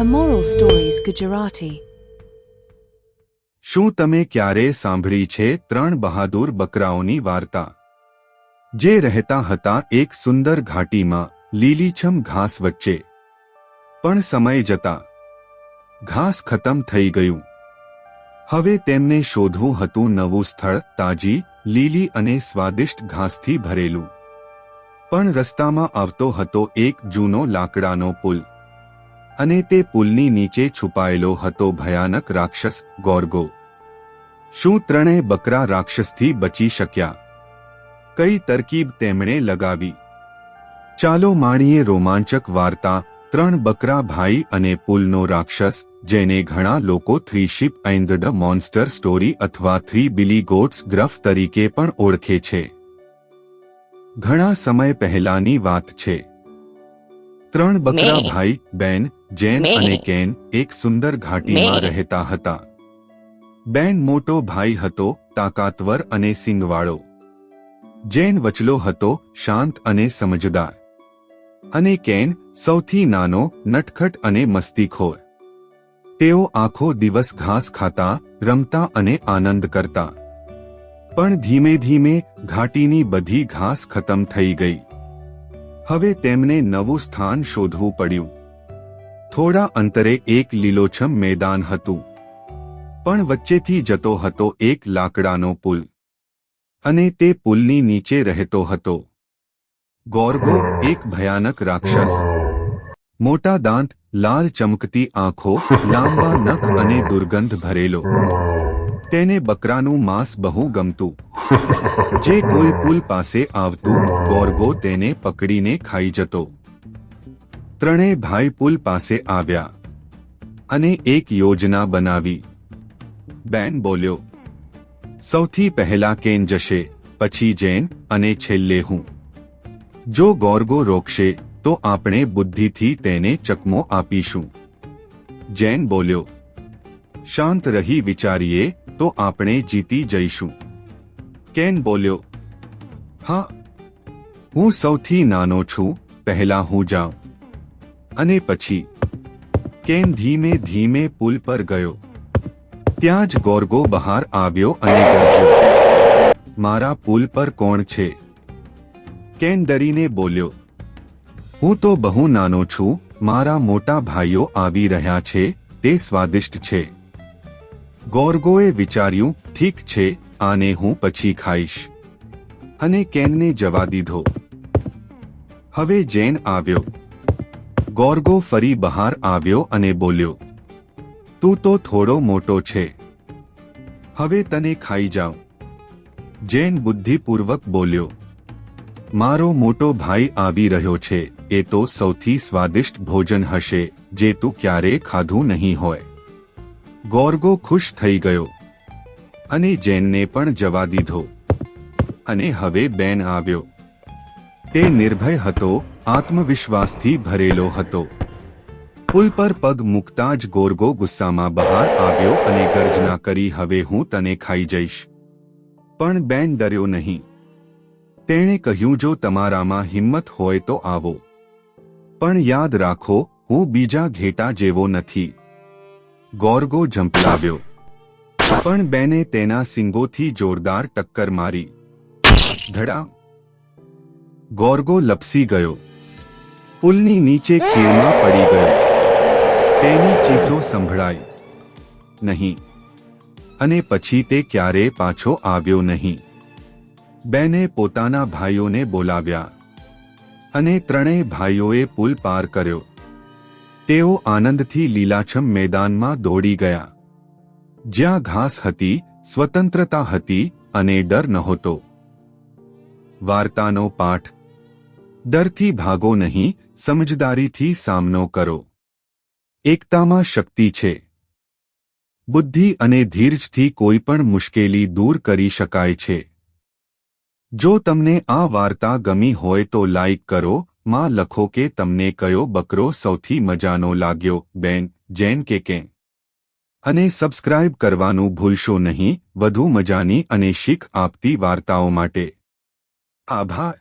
Immoral stories Gujarati શું તમે ક્યારે સાંભળી છે ત્રણ બહાદુર બકરાઓની વાર્તા? જે રહેતા હતા એક સુંદર ઘાટીમાં, લીલીછમ ઘાસ વચ્ચે. પણ સમય જતા, ઘાસ ખતમ થઈ ગયું. હવે તેમને શોધવું હતું નવું સ્થળ, તાજી, લીલી અને સ્વાદિષ્ટ ઘાસથી ભરેલું. પણ રસ્તામાં આવતો હતો એક જૂનો લાકડાનો પુલ. અને તે પુલની નીચે છુપાયેલો હતો ભયાનક રાક્ષસ ગોર્ગો. શું ત્રણેય બકરા રાક્ષસથી બચી શક્યા? કઈ તરકીબ તેમણે લગાવી? ચાલો માણીએ રોમાંચક વાર્તા, ત્રણ બકરા ભાઈ અને પુલનો રાક્ષસ, જેને ઘણા લોકો three ship and the monster story અથવા થ્રી બિલી ગોટ્સ ગ્રફ તરીકે પણ ઓળખે છે. ઘણા સમય પહેલાની વાત છે. ત્રણ બકરા ભાઈ બેન જેન અને કેન એક સુંદર ઘાટીમાં રહેતા હતા. બેન મોટો ભાઈ હતો તાકાતવર અને સિંગવાળો. જેન વચલો હતો શાંત અને સમજદાર. અને કેન સૌથી નાનો નટખટ અને મસ્તીખોર. તેઓ આખો દિવસ ઘાસ ખાતા રમતા અને આનંદ કરતા. પણ ધીમે ધીમે ઘાટીની બધી ઘાસ ખતમ થઈ ગઈ. હવે તેમને નવું સ્થાન શોધવું પડ્યું. થોડા અંતરે એક લીલોછમ મેદાન હતું. પણ વચ્ચેથી જતો હતો એક લાકડાનો પુલ. અને તે પુલની નીચે રહેતો હતો. ગોર્ગો એક ભયાનક રાક્ષસ. મોટા દાંત, લાલ ચમકતી આંખો, લાંબા નખ અને દુર્ગંધ ભરેલો. તેને બકરાનું માંસ બહુ ગમતું. જે કોઈ પુલ પાસે આવતું, ગોર્ગો તેને પકડીને ખાઈ જતો. ત્રણેય ભાઈ પુલ પાસે આવ્યા અને એક યોજના બનાવી. બેન બોલ્યો, સૌથી પહેલા કેન જશે, પછી જૈન અને છેલ્લે હું. જો ગોર્ગો રોકશે, તો આપણે બુદ્ધિથી તેને ચકમો આપીશું. જૈન બોલ્યો, શાંત રહી વિચારીએ તો આપણે જીતી જઈશું. કેન બોલ્યો, હા, હું સૌથી નાનો છું, પહેલા હું જાઉં. અને પછી, કેન ધીમે ધીમે પુલ પર ગયો. ત્યાં જ ગોર્ગો બહાર આવ્યો અને મારા પુલ પર કોણ છે? કેન ડરીને બોલ્યો, હું તો બહુ નાનો છું, મારા મોટા ભાઈઓ આવી રહ્યા છે, તે સ્વાદિષ્ટ છે. ગોર્ગોએ વિચાર્યું, ઠીક છે, આને હું પછી ખાઈશ. અને કેનને જવા દીધો. હવે જૈન આવ્યો. ગોર્ગો ફરી બહાર આવ્યો અને બોલ્યો, તું તો થોડો મોટો છે. હવે તને ખાઈ જાઉં. જૈન બુદ્ધિપૂર્વક બોલ્યો, મારો મોટો ભાઈ આવી રહ્યો છે, એ તો સૌથી સ્વાદિષ્ટ ભોજન હશે, જે તું ક્યારેય ખાધું નહીં હોય. ગોર્ગો ખુશ થઈ ગયો અને જૈનને પણ જવા દીધો. અને હવે બેન આવ્યો. તે નિર્ભય હતો, આત્મવિશ્વાસથી ભરેલો હતો. પુલ પર પગ મૂકતા જ ગોર્ગો ગુસ્સામાં બહાર આવ્યો અને ગર્જના કરી, હવે હું તને ખાઈ જઈશ. પણ બેન ડર્યો નહીં. તેણે કહ્યું, જો તમારામાં હિંમત હોય તો આવો. પણ યાદ રાખો, હું બીજા ઘેટા જેવો નથી. ગોર્ગો ઝંપલાવ્યો. પણ બેને તેના સિંગોથી જોરદાર ટક્કર મારી. ધડા. ગોર્ગો લપસી ગયો. પુલની નીચે ખીણમાં પડી ગયો. તેની ચીસો સંભળાઈ. નહીં. અને પછી તે ક્યારેય પાછો આવ્યો નહીં. બેને પોતાના ભાઈઓને બોલાવ્યા. અને ત્રણેય ભાઈઓએ પુલ પાર કર્યો. તેઓ આનંદથી લીલાછમ મેદાનમાં દોડી ગયા. જ્યાં ઘાસ હતી, સ્વતંત્રતા હતી અને ડર નહોતો. વાર્તાનો પાઠ. ડરથી ભાગો નહીં, સમજદારીથી સામનો કરો. એકતામાં શક્તિ છે. બુદ્ધિ અને ધીરજથી કોઈ પણ મુશ્કેલી દૂર કરી શકાય છે. જો તમને આ વાર્તા ગમી હોય તો લાઇક કરો માં લખો કે તમને કયો બકરો સૌથી મજાનો લાગ્યો, બેન, જૈન કે કે અને સબસ્ક્રાઇબ કરવાનું ભૂલશો નહીં, વધુ મજાની અને શીખ આપતી વાર્તાઓ માટે. આભાર.